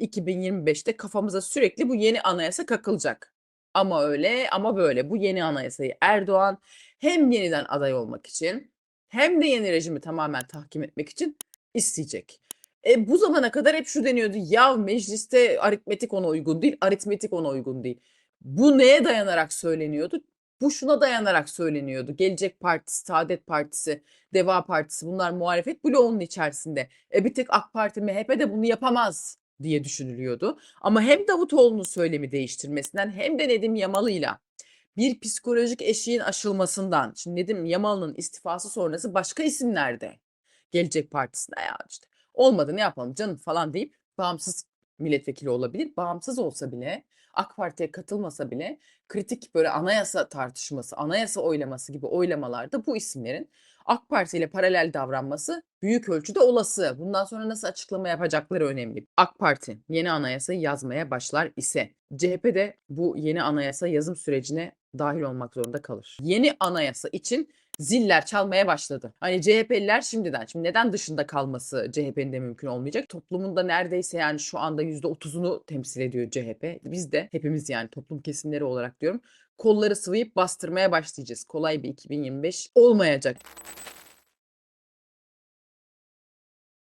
2025'te kafamıza sürekli bu yeni anayasa kakılacak. Ama öyle ama böyle bu yeni anayasayı Erdoğan hem yeniden aday olmak için hem de yeni rejimi tamamen tahkim etmek için isteyecek. E, bu zamana kadar hep şu deniyordu. Ya mecliste aritmetik ona uygun değil, aritmetik ona uygun değil. Bu neye dayanarak söyleniyordu? Bu şuna dayanarak söyleniyordu. Gelecek Partisi, Saadet Partisi, Deva Partisi bunlar muhalefet bloğunun içerisinde. E bir tek AK Parti, MHP de bunu yapamaz diye düşünülüyordu. Ama hem Davutoğlu'nun söylemi değiştirmesinden hem de Nedim Yamalı'yla bir psikolojik eşiğin aşılmasından. Şimdi Nedim Yamalı'nın istifası sonrası başka isimlerde Gelecek Partisi'nde ya işte olmadı ne yapalım canım falan deyip bağımsız milletvekili olabilir. Bağımsız olsa bile AK Parti'ye katılmasa bile kritik böyle anayasa tartışması, anayasa oylaması gibi oylamalarda bu isimlerin AK Parti ile paralel davranması büyük ölçüde olası. Bundan sonra nasıl açıklama yapacakları önemli. AK Parti yeni anayasayı yazmaya başlar ise CHP de bu yeni anayasa yazım sürecine dahil olmak zorunda kalır. Yeni anayasa için ziller çalmaya başladı. Hani CHP'liler şimdiden, şimdi neden dışında kalması CHP'nin de mümkün olmayacak? Toplumunda neredeyse yani şu anda %30'unu temsil ediyor CHP. Biz de hepimiz yani toplum kesimleri olarak diyorum kolları sıvayıp bastırmaya başlayacağız. Kolay bir 2025 olmayacak.